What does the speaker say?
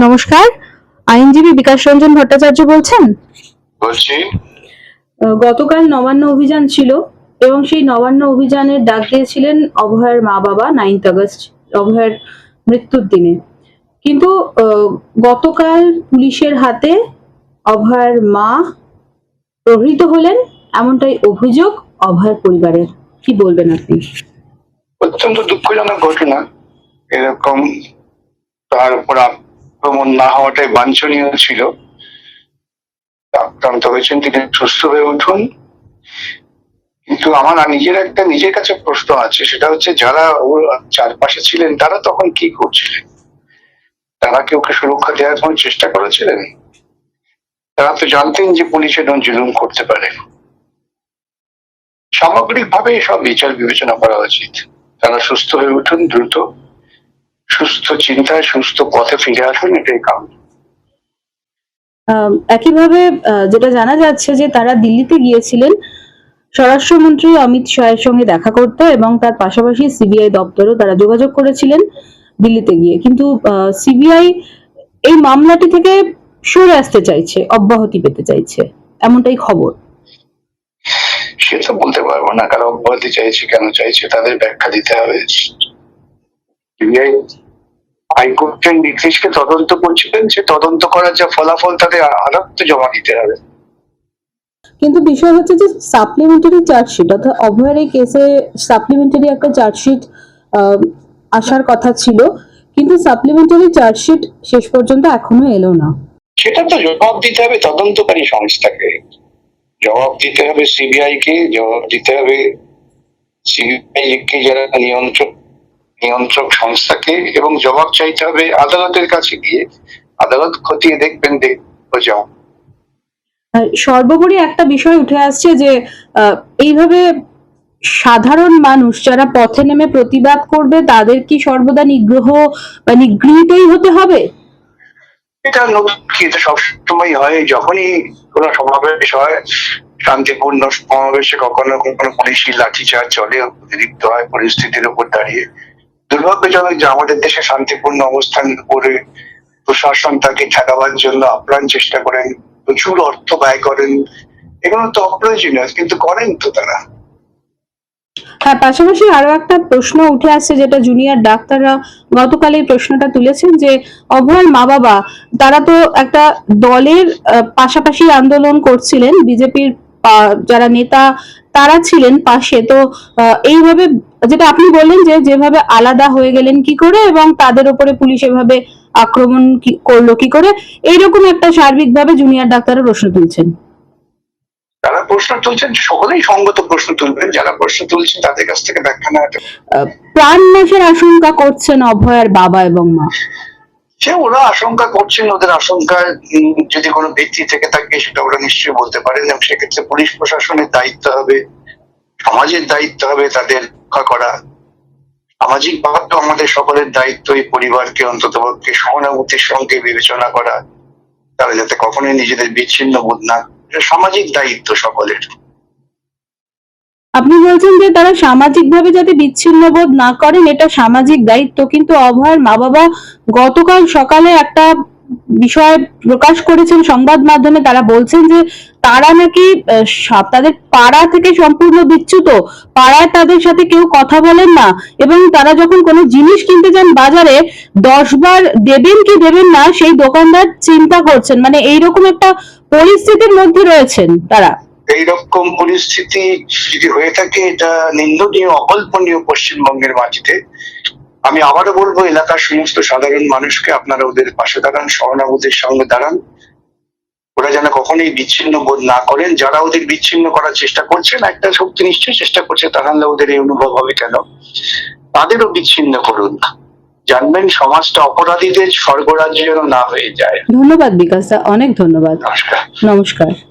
নমস্কার। আইনজীবী বিকাশ রঞ্জন ভট্টাচার্য বলছেন? বলছি। গতকাল নবান্ন অভিযান ছিল এবং সেই নবান্ন অভিযানের ডাক দিয়েছিলেন অভয়ের মা বাবা নাইন্থ আগস্ট অভয়ের মৃত্যুর দিনে। কিন্তু আহ, গতকাল পুলিশের হাতে অভয়ের মা প্রহৃত হলেন এমনটাই অভিযোগ অভয়ের পরিবারের। কি বলবেন আপনি? অত্যন্ত দুঃখজনক ঘটনা। এরকম তার উপর আক্রমণ না হওয়াটাই বাঞ্ছনীয় ছিল। আক্রান্ত হয়েছেন তিনি, সুস্থ হয়ে উঠুন। কিন্তু আমার নিজের একটা, নিজের কাছে প্রশ্ন আছে, সেটা হচ্ছে যারা ওর চারপাশে ছিলেন, তারা তখন কি করছিলেন? তারা কি ওকে সুরক্ষা দেওয়ার কোনো চেষ্টা করেছিলেন? তারা তো জানতেন যে পুলিশ এরকম জুলুম করতে পারে। সামগ্রিকভাবে সব বিচার বিবেচনা করা উচিত। তারা সুস্থ হয়ে উঠুন, দ্রুত। সুস্থ চিন্তায় সুস্থ পথে ফিরে আসুন এটাই কাম আহ, একইভাবে যেটা জানা যাচ্ছে যে তারা দিল্লিতে গিয়েছিলেন স্বরাষ্ট্রমন্ত্রী অমিত শাহের সঙ্গে দেখা করতে এবং তার পাশাপাশি সিবিআই দপ্তরও তারা যোগাযোগ করেছিলেন দিল্লিতে গিয়ে। কিন্তু সিবিআই এই মামলাটি থেকে সরে আসতে চাইছে অব্যাহতি পেতে চাইছে এমনটাই খবর। সে তো বলতে পারব না কারও অব্যাহতি চাইছে কেন চাইছে তাদের ব্যাখ্যা দিতে হবে। সিবিআই হাইকোর্টের নির্দেশকে তদন্ত করছিলেন সে তদন্ত করার যা ফলাফল তাদের আলাপ তো জমা দিতে হবে। কিন্তু বিষয় হচ্ছে যে সাপ্লিমেন্টারি চার্জশিট অর্থাৎ অভয়ের এই কেসে সাপ্লিমেন্টারি একটা চার্জশিট আসার কথা ছিল কিন্তু সাপ্লিমেন্টারি চার্জশিট শেষ পর্যন্ত এখনও এলো না। সেটা তো জবাব দিতে হবে তদন্তকারী সংস্থাকে। জবাব দিতে হবে সিবিআই কে জবাব দিতে হবে সিবিআই কে যারা নিয়ন্ত্রক নিয়ন্ত্রক সংস্থাকে এবং জবাব চাইতে হবে আদালতের কাছে গিয়ে। আদালত খতিয়ে দেখবেন দেখব যাও সর্বোপরি একটা বিষয় উঠে আসছে যে এইভাবে সাধারণ মানুষ যারা পথে নেমে প্রতিবাদ করবে তাদের কি সর্বদা নিগ্রহ বা নিগৃহীতই হতে হবে? এটা নতুন কি এটা সবসময় হয়। যখনই কোনো সমাবেশ হয় শান্তিপূর্ণ সমাবেশে কখনো কখনো পুলিশি লাঠিচার্জ চলে অতিরিক্ত হয় পরিস্থিতির উপর দাঁড়িয়ে। দুর্ভাগ্যজনক যে আমাদের দেশে শান্তিপূর্ণ অবস্থান করে প্রশাসন তাকে ঠেকাবার জন্য আপ্রাণ চেষ্টা করেন, প্রচুর অর্থ ব্যয় করেন, এগুলো তো অপ্রয়োজনীয়, কিন্তু করেন তো তারা। হ্যাঁ পাশাপাশি আরও একটা প্রশ্ন উঠে আসছে, যেটা জুনিয়র ডাক্তাররা গতকাল এই প্রশ্নটা তুলেছেন যে, অভয়ের মা বাবা, তারা তো একটা দলের পাশাপাশি আন্দোলন করছিলেন, বিজেপির যারা নেতা তারা ছিলেন পাশে। তো এইভাবে যেটা আপনি বললেন যে যেভাবে আলাদা হয়ে গেলেন কি করে এবং তাদের উপরে পুলিশ এভাবে আক্রমণ কি করল কি করে এইরকম একটা সার্বিকভাবে জুনিয়র ডাক্তাররা প্রশ্ন তুলছেন। যারা প্রশ্ন তুলছেন সকলেই সঙ্গত প্রশ্ন তুলবেন যারা প্রশ্ন তুলছেন তাদের কাছ থেকে ব্যাখ্যা নেওয়াটা প্রাণ নাশের আশঙ্কা করছেন অভয়ের বাবা এবং মা। সে ওরা আশঙ্কা করছেন ওদের আশঙ্কার উম, যদি কোনো ব্যক্তি থেকে থাকে সেটা ওরা নিশ্চয়ই বলতে পারেন এবং সেক্ষেত্রে পুলিশ প্রশাসনের দায়িত্ব হবে সমাজের দায়িত্ব হবে তাদের রক্ষা করা। সামাজিক ভাবে আমাদের সকলের দায়িত্ব এই পরিবারকে অন্তত পক্ষে সহানুভূতির সঙ্গে বিবেচনা করা তারা যাতে কখনোই নিজেদের বিচ্ছিন্ন বোধ না সামাজিক দায়িত্ব সকলের। আপনি বলছেন যে তারা সামাজিকভাবে যাতে বিচ্ছিন্ন বোধ না করেন, এটা সামাজিক দায়িত্ব, কিন্তু অভয়ের মা বাবা গতকাল সকালে একটা বিষয় প্রকাশ করেছেন সংবাদ মাধ্যমে, তারা বলছেন যে তারা নাকি তাদের পাড়া থেকে সম্পূর্ণ বিচ্যুত, পাড়ায় তাদের সাথে কেউ কথা বলেন না, এবং তারা যখন কোনো জিনিস কিনতে যান বাজারে দশ বার দেবেন কি দেবেন না, সেই দোকানদার চিন্তা করছেন। মানে এইরকম একটা পরিস্থিতির মধ্যে রয়েছেন তারা। এইরকম পরিস্থিতি যদি হয়ে থাকে এটা নিন্দনীয় অকল্পনীয় পশ্চিমবঙ্গের মাটিতে। আমি আবারও বলব এলাকার সমস্ত সাধারণ মানুষকে আপনারা ওদের পাশে দাঁড়ান সহানুভূতির সঙ্গে দাঁড়ান। ওরা যেন কখনোই বিচ্ছিন্ন বোধ না করেন। যারা ওদের বিচ্ছিন্ন করার চেষ্টা করছেন একটা শক্তি নিশ্চয়ই চেষ্টা করছে তাহলে ওদের এই অনুভব হবে কেন? তাদেরও বিচ্ছিন্ন করুন জানবেন সমাজটা অপরাধীদের স্বর্গরাজ্য যেন না হয়ে যায়। ধন্যবাদ বিকাশ দা অনেক ধন্যবাদ। নমস্কার। নমস্কার।